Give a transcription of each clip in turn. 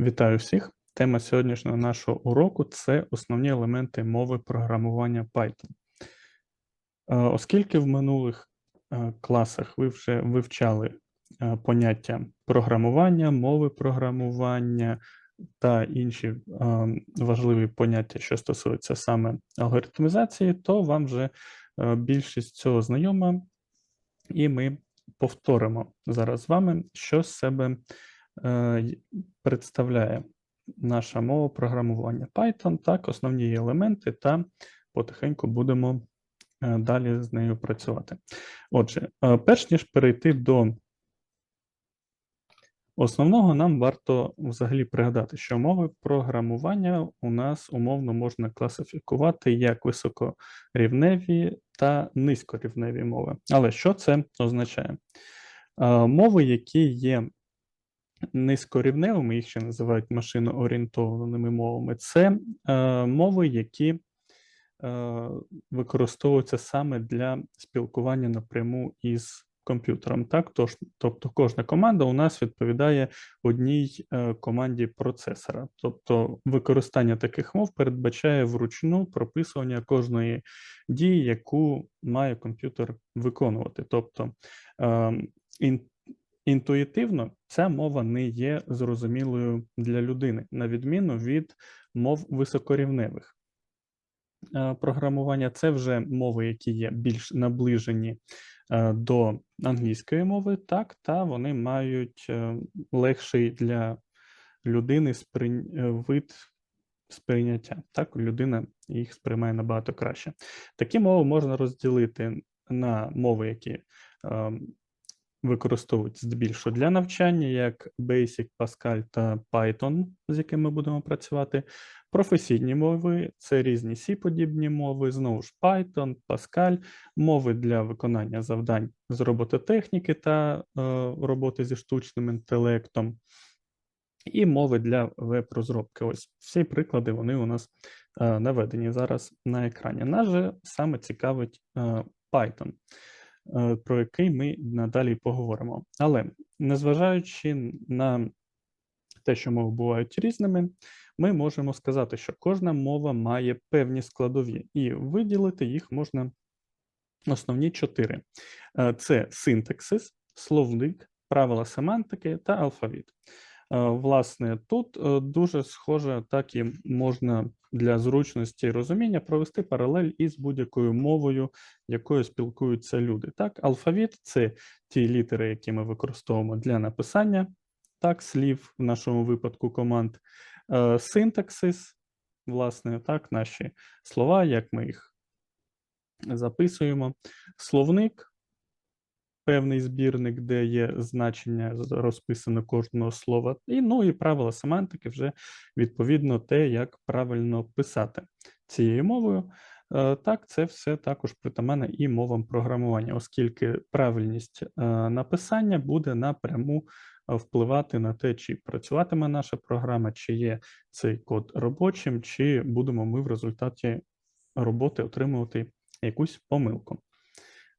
Вітаю всіх! Тема сьогоднішнього нашого уроку це основні елементи мови програмування Python. Е, Оскільки в минулих е, класах ви вже вивчали е, поняття програмування, мови програмування та інші важливі поняття, що стосуються саме алгоритмізації, то вам вже більшість цього знайома, і ми повторимо зараз з вами, що з себе представляє наша мова програмування Python, так, основні елементи, та потихеньку будемо е, далі з нею працювати. Отже, е, перш ніж перейти до основного, нам варто взагалі пригадати, що мови програмування у нас умовно можна класифікувати як високорівневі та низькорівневі мови. Але що це означає? Е, Мови, які є низькорівневими, їх ще називають машиноорієнтованими мовами, це е, мови, які е, використовуються саме для спілкування напряму із комп'ютером. Так, Тож, тобто кожна команда у нас відповідає одній е, команді процесора. Тобто використання таких мов передбачає вручну прописування кожної дії, яку має комп'ютер виконувати. Тобто ін- інтуїтивно ця мова не є зрозумілою для людини, на відміну від мов високорівневих. Е, Програмування це вже мови, які є більш наближені е, до англійської мови, так, та вони мають е, легший для людини е, вид сприйняття. Так, людина їх сприймає набагато краще. Такі мови можна розділити на мови, які ем, використовують здебільшого для навчання, як Basic, Pascal та Python, з якими ми будемо працювати. Професійні мови це різні C-подібні мови, знову ж Python, Pascal, мови для виконання завдань з робототехніки та е, роботи зі штучним інтелектом. І мови для веб-розробки. Ось всі приклади вони у нас е, наведені зараз на екрані. Нас же саме цікавить е, Python, про який ми надалі поговоримо. Але незважаючи на те, що мови бувають різними, ми можемо сказати, що кожна мова має певні складові, і виділити їх можна основні чотири: Е, це синтаксис, словник, правила семантики та алфавіт. Е, Власне, тут е, дуже схоже, так і можна для зручності і розуміння провести паралель із будь-якою мовою, якою спілкуються люди. Так, алфавіт це ті літери, які ми використовуємо для написання так, слів, в нашому випадку команд. Е, Синтаксис, власне, так, наші слова, як ми їх записуємо. Словник, певний збірник, де є значення розписане кожного слова. І, ну, і правила семантики вже відповідно те, як правильно писати цією мовою. Е, Так, це все також притаманне і мовам програмування, оскільки правильність е, написання буде напряму впливати на те, чи працюватиме наша програма, чи є цей код робочим, чи будемо ми в результаті роботи отримувати якусь помилку.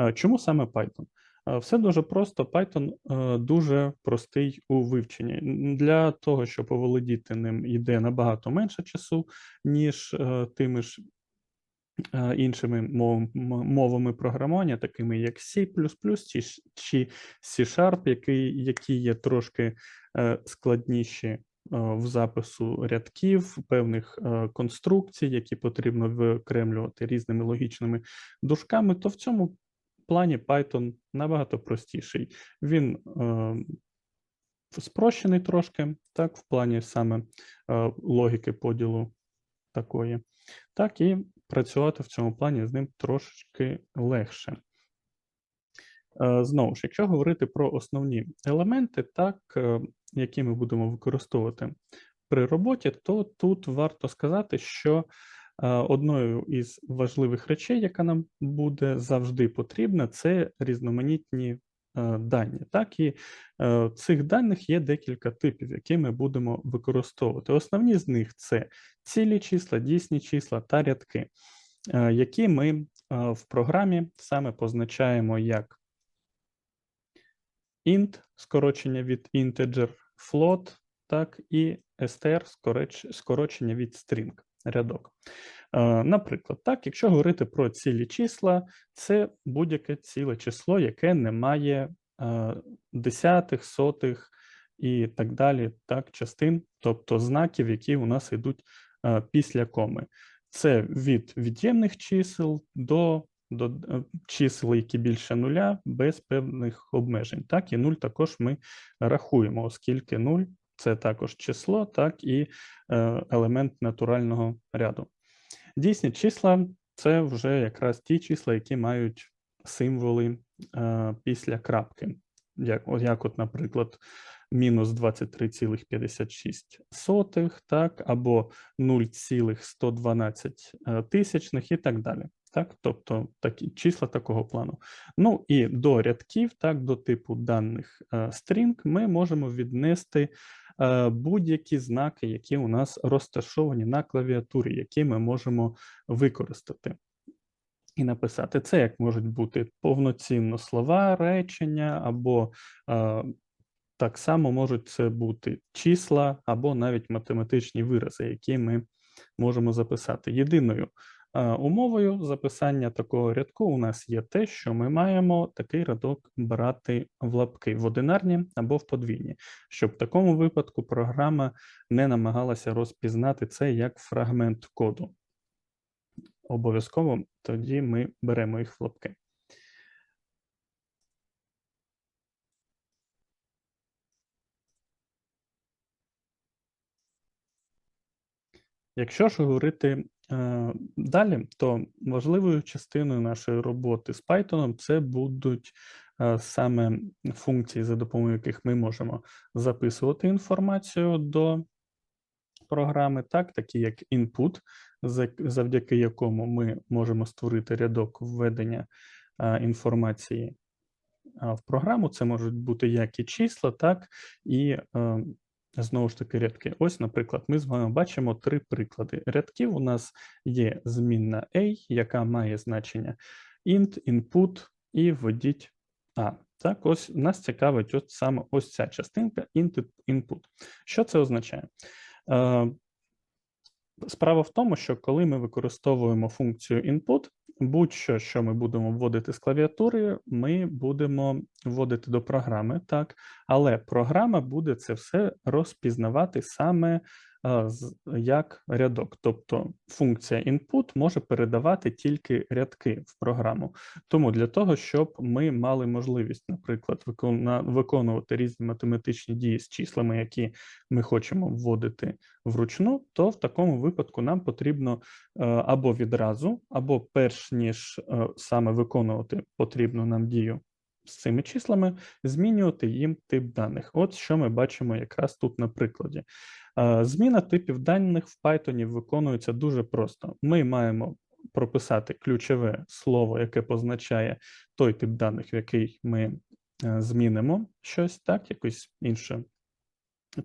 Е, Чому саме Python? Е, Все дуже просто. Python е, дуже простий у вивченні. Для того, щоб оволодіти ним, йде набагато менше часу, ніж е, тими ж іншими мовами, програмування, такими як C++ чи, C-Sharp, які, є трошки складніші в запису рядків, певних конструкцій, які потрібно виокремлювати різними логічними дужками, то в цьому плані Python набагато простіший. Він е, спрощений трошки, так, в плані саме е, логіки поділу такої, так і працювати в цьому плані з ним трошки легше. Е, Знову ж, якщо говорити про основні елементи, так, е, які ми будемо використовувати при роботі, то тут варто сказати, що одною із важливих речей, яка нам буде завжди потрібна, це різноманітні е, дані. Так, і е, цих даних є декілька типів, які ми будемо використовувати. Основні з них це цілі числа, дійсні числа та рядки, е, які ми е, в програмі саме позначаємо як int, скорочення від integer, float, так, і str скорочення від string рядок. Е, Наприклад, так, якщо говорити про цілі числа, це будь-яке ціле число, яке не має е, десятих, сотих і так далі, так, частин, тобто знаків, які у нас йдуть е, після коми. Це від від'ємних чисел до, до чисел, які більше нуля, без певних обмежень. Так, і нуль також ми рахуємо, оскільки нуль це також число, так і е, елемент натурального ряду. Дійсні числа це вже якраз ті числа, які мають символи е, після крапки. Як, як от, наприклад, мінус 23,56, так, або 0,112 е, тисячних і так далі. Так, тобто такі числа такого плану. Ну і до рядків, так, до типу даних е, string ми можемо віднести будь-які знаки, які у нас розташовані на клавіатурі, які ми можемо використати і написати. Це як можуть бути повноцінно слова, речення, або е, так само можуть це бути числа, або навіть математичні вирази, які ми можемо записати. Єдиною е, умовою записання такого рядку у нас є те, що ми маємо такий рядок брати в лапки в одинарні або в подвійні, щоб в такому випадку програма не намагалася розпізнати це як фрагмент коду. Обов'язково тоді ми беремо їх в лапки. Якщо ж говорити е, далі, то важливою частиною нашої роботи з Python це будуть е, саме функції, за допомогою яких ми можемо записувати інформацію до програми, так, такі як input, завдяки якому ми можемо створити рядок введення е, інформації в програму. Це можуть бути як і числа, так і е, знову ж таки рядки. Ось, наприклад, ми з вами бачимо три приклади. Рядків у нас є змінна A, яка має значення int, input і введіть A. Так, ось нас цікавить от саме ось ця частинка int, input. Що це означає? Е, Справа в тому, що коли ми використовуємо функцію input, будь-що, що ми будемо вводити з клавіатури, ми будемо вводити до програми, так, але програма буде це все розпізнавати саме як рядок. Тобто функція input може передавати тільки рядки в програму. Тому для того, щоб ми мали можливість, наприклад, виконувати різні математичні дії з числами, які ми хочемо вводити вручну, то в такому випадку нам потрібно е, або відразу, або перш ніж е, саме виконувати потрібну нам дію з цими числами, змінювати їм тип даних. От що ми бачимо якраз тут на прикладі. Е, Зміна типів даних в Python виконується дуже просто. Ми маємо прописати ключове слово, яке позначає той тип даних, в який ми е, змінимо щось, так, якийсь інший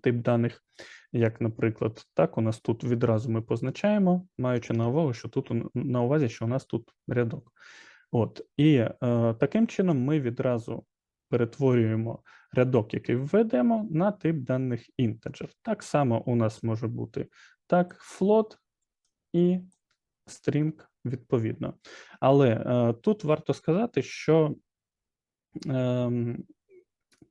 тип даних, як, наприклад, так, у нас тут відразу ми позначаємо, маючи на увагу, що тут на увазі, що у нас тут рядок. От, і е, таким чином ми відразу перетворюємо рядок, який введемо, на тип даних integer. Так само у нас може бути так, float і string відповідно. Але е, тут варто сказати, що ем,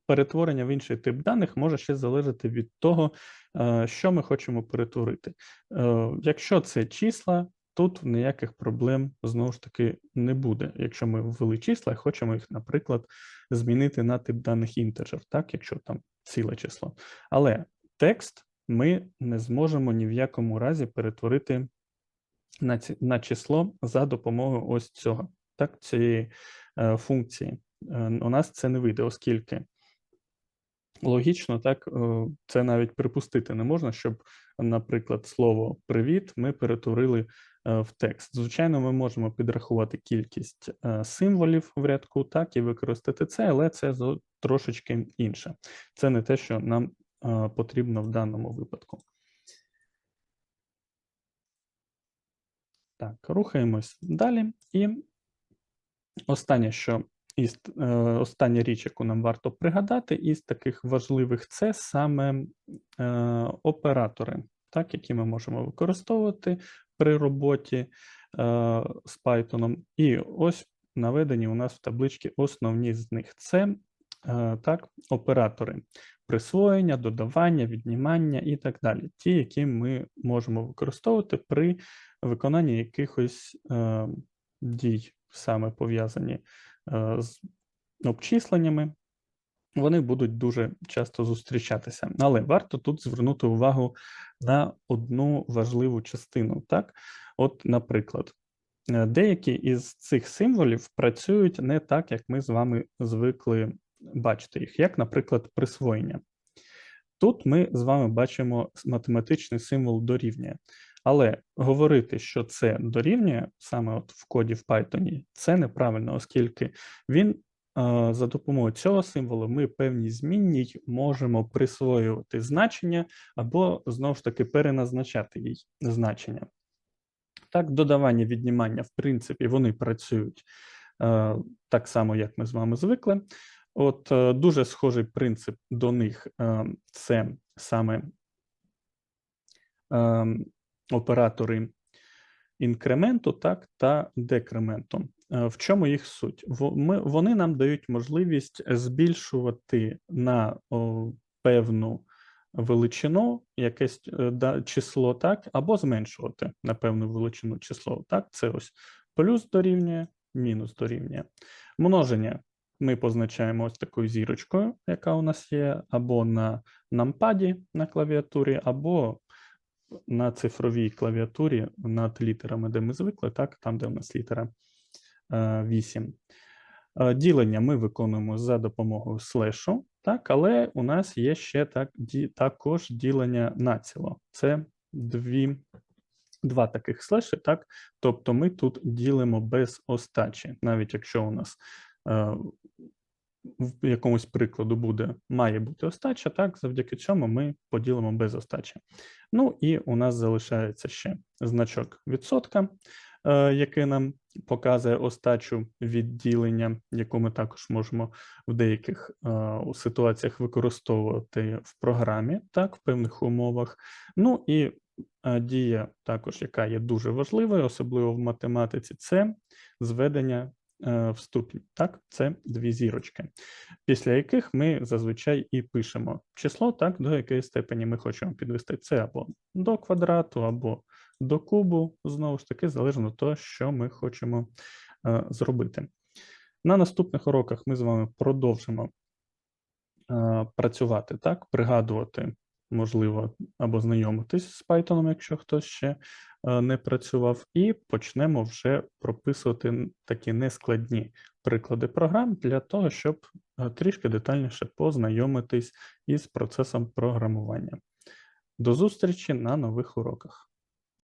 перетворення в інший тип даних може ще залежати від того, е, що ми хочемо перетворити. Е, Якщо це числа, тут ніяких проблем знову ж таки не буде. Якщо ми ввели числа і хочемо їх, наприклад, змінити на тип даних інтеджер, так, якщо там ціле число. Але текст ми не зможемо ні в якому разі перетворити на, ці, на число за допомогою ось цього, так, цієї е, функції. Е, у нас це не вийде, оскільки логічно, так, е, це навіть припустити не можна, щоб, наприклад, слово привіт ми перетворили е, в текст. Звичайно, ми можемо підрахувати кількість е, символів в рядку, так, і використати це, але це трошечки інше. Це не те, що нам е, потрібно в даному випадку. Так, рухаємось далі. І останнє, що І е, остання річ, яку нам варто пригадати, із таких важливих, це саме е, оператори, так, які ми можемо використовувати при роботі е, з Python. І ось наведені у нас в табличці основні з них. Це так, оператори присвоєння, додавання, віднімання і так далі. Ті, які ми можемо використовувати при виконанні якихось дій, саме пов'язані е, з обчисленнями, вони будуть дуже часто зустрічатися. Але варто тут звернути увагу на одну важливу частину. Так, от, наприклад, е, деякі із цих символів працюють не так, як ми з вами звикли бачити їх, як, наприклад, присвоєння. Тут ми з вами бачимо математичний символ дорівнює. Але говорити, що це дорівнює саме от в коді в Python, це неправильно, оскільки він за допомогою цього символу ми певній змінній можемо присвоювати значення або знову ж таки переназначати їй значення. Так, додавання, віднімання, в принципі, вони працюють так само, як ми з вами звикли. От е, дуже схожий принцип до них е, це саме е, оператори інкременту, так, та декременту. Е, В чому їх суть? Вони нам дають можливість збільшувати на певну величину якесь е, число, так, або зменшувати на певну величину число. Так, це ось плюс дорівнює, мінус дорівнює. Множення ми позначаємо ось такою зірочкою, яка у нас є, або на нампаді на клавіатурі, або на цифровій клавіатурі над літерами, де ми звикли, так, там, де у нас літера е, 8. Е, Ділення ми виконуємо за допомогою слешу, так, але у нас є ще так, ді, також ділення націло. Це дві, два таких слеші, так? Тобто ми тут ділимо без остачі, навіть якщо у нас е, в якомусь прикладу буде, має бути остача, так, завдяки цьому ми поділимо без остачі. Ну і у нас залишається ще значок відсотка, е, який нам показує остачу відділення, яку ми також можемо в деяких е, ситуаціях використовувати в програмі, так, в певних умовах. Ну і е, дія, також, яка є дуже важливою, особливо в математиці, це зведення е, в ступінь. Так, це дві зірочки, після яких ми зазвичай і пишемо число, так, до якої степені ми хочемо підвести це або до квадрату, або до кубу, знову ж таки, залежно від того, що ми хочемо е, зробити. На наступних уроках ми з вами продовжимо е, працювати, так, пригадувати, можливо, або знайомитись з Python, якщо хтось ще е, не працював, і почнемо вже прописувати такі нескладні приклади програм для того, щоб е, трішки детальніше познайомитись із процесом програмування. До зустрічі на нових уроках.